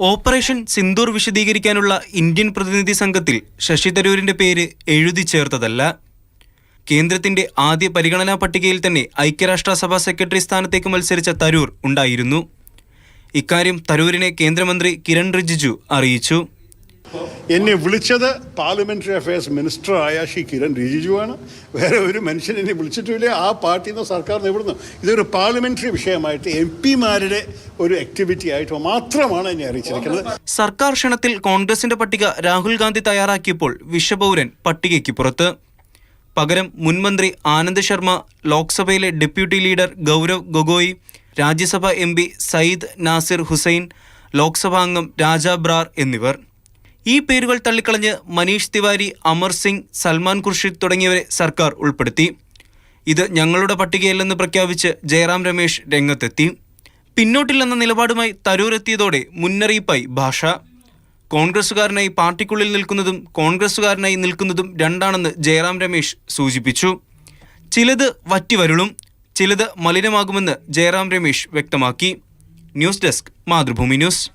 Operation Sindoor വിശദീകരിക്കാനുള്ള Indian പ്രതിനിധി സംഘത്തിൽ ശശി തരൂരിന്റെ പേര് എഴുതി ചേർത്തതല്ല. കേന്ദ്രത്തിന്റെ ആദ്യ പരിഗണനാ പട്ടികയിൽ തന്നെ ഐക്യരാഷ്ട്രസഭാ സെക്രട്ടറി സ്ഥാനത്തേക്ക് മത്സരിച്ച തരൂർ ഉണ്ടായിരുന്നു. ഇക്കാര്യം തരൂരിനെ കേന്ദ്രമന്ത്രി കിരൺ റിജിജു അറിയിച്ചു. എന്നെ വിളിച്ചത് പാർലമെന്ററി അഫയേഴ്സ് മിനിസ്റ്ററായ ശ്രീ കിരൺ റിജിജുവാണ്. വേറെ ഒരു മനുഷ്യൻ എന്നെ വിളിച്ചിട്ടില്ല. ആ പാർട്ടിയിൽ നിന്ന് സർക്കാർ നിവിടുന്നു ഇതൊരു പാർലമെന്ററി വിഷയമായിട്ട് എം പിമാരുടെ ഒരു ആക്ടിവിറ്റി ആയിട്ട് മാത്രമാണ് എന്നെ അറിയിച്ചിരിക്കുന്നത്. സർക്കാർ ക്ഷണത്തിൽ കോൺഗ്രസിന്റെ പട്ടിക രാഹുൽ ഗാന്ധി തയ്യാറാക്കിയപ്പോൾ വിശ്വപൗരൻ പട്ടികയ്ക്ക് പുറത്ത്. പകരം മുൻമന്ത്രി ആനന്ദ് ശർമ്മ ലോക്സഭയിലെ deputy leader Gaurav Gogoi Rajya Sabha M P Syed Nasir Hussain ലോക്സഭാംഗം Raja Brar എന്നിവർ. ഈ പേരുകൾ തള്ളിക്കളഞ്ഞ് മനീഷ് തിവാരി അമർ സിംഗ് സൽമാൻ ഖുർഷിദ് തുടങ്ങിയവരെ സർക്കാർ ഉൾപ്പെടുത്തി. ഇത് ഞങ്ങളുടെ പട്ടികയല്ലെന്ന് പ്രഖ്യാപിച്ച് ജയറാം രമേശ് രംഗത്തെത്തി. പിന്നോട്ടില്ലെന്ന നിലപാടുമായി തരൂർ എത്തിയതോടെ മുന്നറിയിപ്പായി ഭാഷ. കോൺഗ്രസുകാരനായി പാർട്ടിക്കുള്ളിൽ നിൽക്കുന്നതും കോൺഗ്രസുകാരനായി നിൽക്കുന്നതും രണ്ടാണെന്ന് ജയറാം രമേശ് സൂചിപ്പിച്ചു. ചിലത് വറ്റിവരുളും ചിലത് മലിനമാകുമെന്ന് ജയറാം രമേശ് വ്യക്തമാക്കി. News desk Mathrubhumi news.